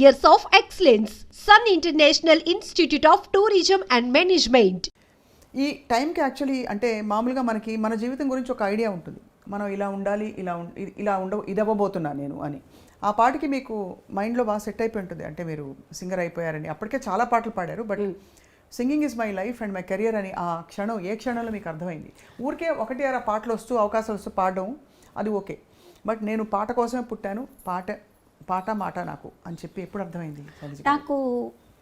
years of excellence. Sun International Institute of Tourism and Management. ఈ టైంకి actually అంటే మామూలుగా మనకి మన జీవితం గురించి ఒక ఐడియా ఉంటుంది. మనం ఇలా ఉండాలి ఇలా ఇలా ఉండ ఇది అవ్వబోతున్నా నేను అని. ఆ పాటకి మీకు మైండ్లో బాగా సెట్ అయిపోయి ఉంటుంది. అంటే మీరు సింగర్ అయిపోయారని. అప్పటికే చాలా పాటలు పాడారు but singing is my life and my career అని ఆ క్షణం ఏ క్షణంలో మీకు అర్థమైంది? ఊరికే ఒకటి అర పాటలు వస్తూ అవకాశాలు వస్తూ పాడడం అది ఓకే బట్ నేను పాట కోసమే పుట్టాను. పాట పాట మాట నాకు అని చెప్పి ఎప్పుడు అర్థమైంది? నాకు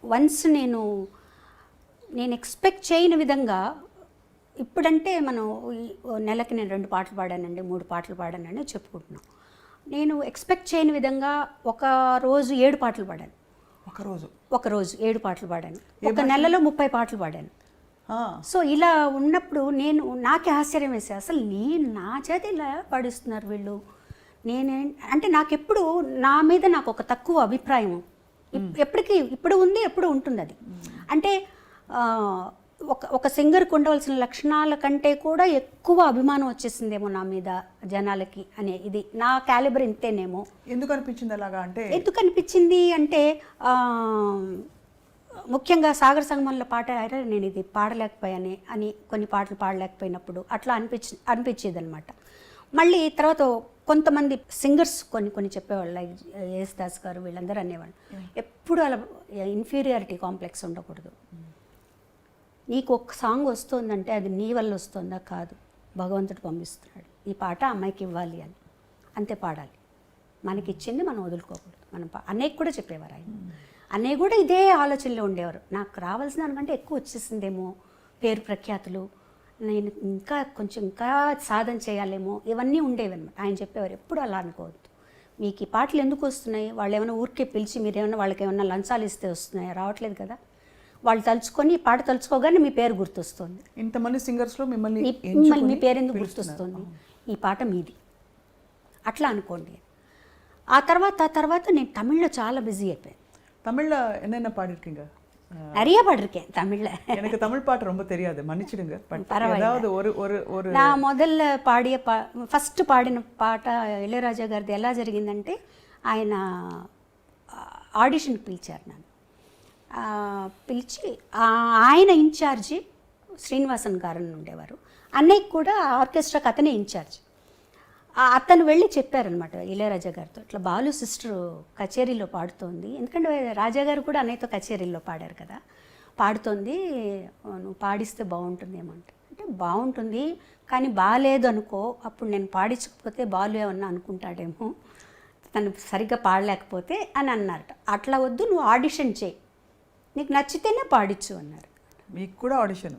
వన్స్ నేను నేను ఎక్స్పెక్ట్ చేయని విధంగా ఇప్పుడంటే మనం నెలకి నేను రెండు పాటలు పాడానండి మూడు పాటలు పాడానండి చెప్పుకుంటున్నాం. నేను ఎక్స్పెక్ట్ చేయని విధంగా ఒక రోజు ఏడు పాటలు పాడాను. ఒకరోజు ఒక రోజు ఏడు పాటలు పాడాను. ఒక నెలలో ముప్పై పాటలు పాడాను. సో ఇలా ఉన్నప్పుడు నేను నాకే ఆశ్చర్యం వేసే అసలు నేను నా చేత ఇలా పాడిస్తున్నారు వీళ్ళు? నేనే అంటే నాకు ఎప్పుడు నా మీద నాకు ఒక తక్కువ అభిప్రాయం. ఎప్పటికీ ఇప్పుడు ఉంది ఎప్పుడు ఉంటుంది అది. అంటే ఒక ఒక సింగర్కి ఉండవలసిన లక్షణాల కంటే కూడా ఎక్కువ అభిమానం వచ్చేసిందేమో నా మీద జనాలకి అనే ఇది. నా క్యాలిబర్ ఇంతేనేమో. ఎందుకు అనిపించింది అలాగా అంటే? ఎందుకు అనిపించింది అంటే ముఖ్యంగా సాగర సంగమంలో పాట నేను ఇది పాడలేకపోయానే అని కొన్ని పాటలు పాడలేకపోయినప్పుడు అట్లా అనిపించి అనిపించేది అనమాట మళ్ళీ తర్వాత కొంతమంది సింగర్స్ కొన్ని కొన్ని చెప్పేవాళ్ళు లైక్ యేస్ దాస్ గారు వీళ్ళందరూ అనేవాళ్ళు ఎప్పుడు అలా ఇన్ఫీరియారిటీ కాంప్లెక్స్ ఉండకూడదు నీకు ఒక సాంగ్ వస్తుందంటే అది నీ వల్ల వస్తుందా కాదు భగవంతుడు పంపిస్తున్నాడు ఈ పాట అమ్మాయికి ఇవ్వాలి అని అంతే పాడాలి మనకి ఇచ్చింది మనం వదులుకోకూడదు మనం పా- కూడా చెప్పేవారు ఆయన అన్నయ్య కూడా ఇదే ఆలోచనలో ఉండేవారు నాకు రావాల్సిన దానికంటే ఎక్కువ వచ్చేసిందేమో పేరు ప్రఖ్యాతులు నేను ఇంకా కొంచెం ఇంకా సాధన చేయాలేమో ఇవన్నీ ఉండేవన్నమాట. ఆయన చెప్పేవారు ఎప్పుడు అలా అనుకోవద్దు. మీకు ఈ పాటలు ఎందుకు వస్తున్నాయి? వాళ్ళు ఏమైనా ఊరికే పిలిచి మీరు ఏమైనా వాళ్ళకి ఏమైనా లంచాలు ఇస్తే వస్తున్నాయి? రావట్లేదు కదా. వాళ్ళు తలుచుకొని పాట తలుచుకోగానే మీ పేరు గుర్తొస్తుంది. ఇంతమంది సింగర్స్లో మిమ్మల్ని మిమ్మల్ని మీ పేరు ఎందుకు గుర్తొస్తుంది? ఈ పాట మీది. అట్లా అనుకోండి. ఆ తర్వాత ఆ తర్వాత నేను తమిళ్ళో చాలా బిజీ అయిపోయాను. తమిళ్ళో ఎన్నైనా పాడిరుకీంగా நிறைய பாடிருக்கேன் தமிழ்ல எனக்கு தமிழ் பாட்டு ரொம்ப தெரியாது மன்னிச்சிடுங்க பட் பரவாயில்ல. ஏதாவது ஒரு ஒரு ஒரு నా మొదలు పాడియ పా ఫస్ట్ పాడిన పాట ఇళయరాజా గారిది ఎలా జరిగిందంటే ఆయన ఆడిషన్కి పిలిచారు నన్ను ఆ, పిలిచి ఆ, ఆయన ఇన్ఛార్జి శ్రీనివాసన్ గారు అని ఉండేవారు అన్నయ్యకి కూడా ఆర్కెస్ట్రాకి అతనే ఇన్ఛార్జ్ ఆ, అతను వెళ్ళి చెప్పారనమాట ఇళయరాజా గారితో. ఇట్లా బాలు సిస్టర్ కచేరీలో పాడుతోంది. ఎందుకంటే రాజా గారు కూడా అన్నయ్యతో కచేరీలో పాడారు కదా. పాడుతోంది "ఆ, నువ్వు పాడిస్తే బాగుంటుందేమో అంటే. అంటే బాగుంటుంది కానీ బాగాలేదు అనుకో అప్పుడు నేను పాడించకపోతే బాలు ఏమన్నా అనుకుంటాడేమో తను సరిగ్గా పాడలేకపోతే అని అన్నారట. అట్లా వద్దు నువ్వు ఆడిషన్ చేయి. నీకు నచ్చితేనే పాడించు అన్నారు. మీకు కూడా ఆడిషన్?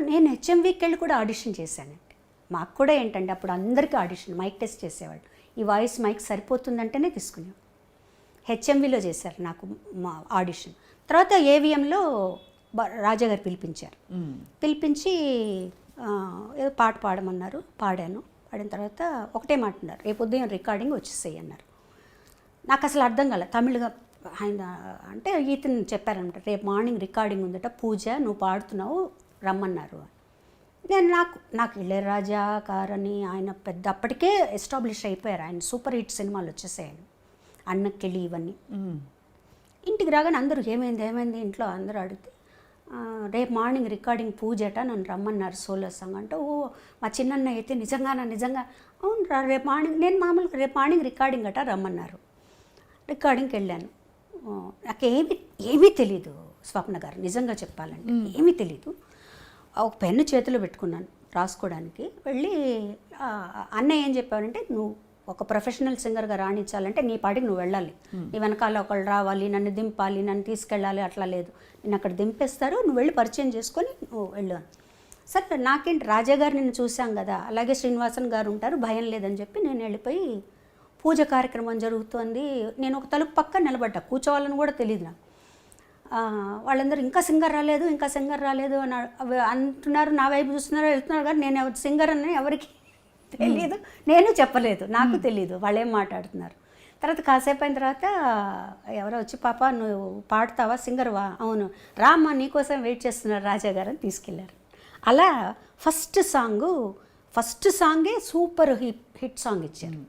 నేను హెచ్ఎంవికి వెళ్ళి కూడా ఆడిషన్ చేశానండి మాకు కూడా ఏంటంటే అప్పుడు అందరికీ ఆడిషన్ మైక్ టెస్ట్ చేసేవాళ్ళు. ఈ వాయిస్ మైక్ సరిపోతుందంటేనే తీసుకునేవాడు హెచ్ఎంవిలో చేశారు నాకు మా ఆడిషన్. తర్వాత ఏవిఎంలో రాజా గారు పిలిపించారు. పిలిపించి ఏదో పాట పాడమన్నారు పాడాను. పాడిన తర్వాత ఒకటే మాట అన్నారు రేపు ఉదయం రికార్డింగ్ వచ్చేసేయి అన్నారు. నాకు అసలు అర్థం కాలే. తమిళగా ఆయన అంటే ఈతను చెప్పారనమాట రేపు మార్నింగ్ రికార్డింగ్ ఉందట పూజ నువ్వు పాడుతున్నావు రమ్మన్నారు నేను నాకు నాకు ఇళయరాజా గారని ఆయన పెద్ద అప్పటికే ఎస్టాబ్లిష్ అయిపోయారు ఆయన సూపర్ హిట్ సినిమాలు వచ్చేసాయని అన్నకెళ్ళి ఇవన్నీ. ఇంటికి రాగానే అందరూ ఏమైంది ఏమైంది ఇంట్లో అందరూ అడిగితే "ఆ, రేపు మార్నింగ్ రికార్డింగ్ పూజట నన్ను రమ్మన్నారు సోలో సాంగ్. అంటే ఓ మా చిన్నన్న అయితే నిజంగానా నిజంగా? అవును రా రేపు మార్నింగ్ నేను మామూలుగా రేపు మార్నింగ్ రికార్డింగ్ అట రమ్మన్నారు. రికార్డింగ్కి వెళ్ళాను. ఆ, నాకేమీ ఏమీ తెలీదు స్వప్న గారు నిజంగా చెప్పాలంటే. ఏమీ తెలీదు. ఒక పెన్ను చేతిలో పెట్టుకున్నాను రాసుకోవడానికి. వెళ్ళి అన్నయ్య ఏం చెప్పారంటే నువ్వు ఒక ప్రొఫెషనల్ సింగర్గా రాణించాలంటే నీ పాటికి నువ్వు వెళ్ళాలి. నీ వెనకాల ఒకళ్ళు రావాలి నన్ను దింపాలి నన్ను తీసుకెళ్ళాలి అట్లా లేదు. నేను అక్కడ దింపేస్తారు నువ్వు వెళ్ళి పరిచయం చేసుకొని నువ్వు వెళ్ళు అని. సరే నాకేంటి రాజా గారు నిన్ను చూశాం కదా అలాగే శ్రీనివాసన్ గారు ఉంటారు భయం లేదని చెప్పి నేను వెళ్ళిపోయి పూజ కార్యక్రమం జరుగుతోంది. నేను ఒక తలుపు పక్క నిలబడ్డా కూర్చోవాలని కూడా తెలియదు నాకు. వాళ్ళందరూ ఇంకా సింగర్ రాలేదు ఇంకా సింగర్ రాలేదు అని అంటున్నారు నా వైపు చూస్తున్నారు వెళ్తున్నారు కానీ నేను ఎవరు సింగర్ అని ఎవరికి తెలియదు నేను చెప్పలేదు నాకు తెలియదు వాళ్ళు ఏం మాట్లాడుతున్నారు. తర్వాత కాసేపు అయిన తర్వాత ఎవరో వచ్చి పాప నువ్వు పాడతావా? సింగర్వా అవును. రామ్మా నీకోసం వెయిట్ చేస్తున్నారు రాజా గారు అని తీసుకెళ్ళారు అలా ఫస్ట్ సాంగ్ ఫస్ట్ సాంగే సూపర్ హిట్ హిట్ సాంగ్ ఇచ్చారు.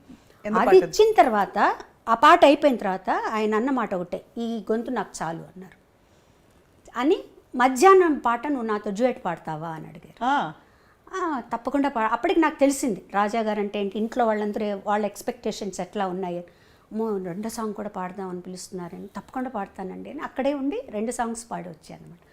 అది ఇచ్చిన తర్వాత ఆ పాట అయిపోయిన తర్వాత ఆయన అన్న మాట ఒకటే ఈ గొంతు నాకు చాలు అన్నారు. అని మధ్యాహ్నం పాట నువ్వు నాతో డ్యూయట్ పాడతావా అని అడిగారు. తప్పకుండా పా అప్పటికి నాకు తెలిసింది రాజా గారు అంటే ఏంటి ఇంట్లో వాళ్ళందరూ వాళ్ళ ఎక్స్పెక్టేషన్స్ ఎట్లా ఉన్నాయి రెండో సాంగ్ కూడా పాడదాం అని పిలుస్తున్నారని తప్పకుండా పాడతానండి అని అక్కడే ఉండి రెండు సాంగ్స్ పాడి వచ్చాను అనమాట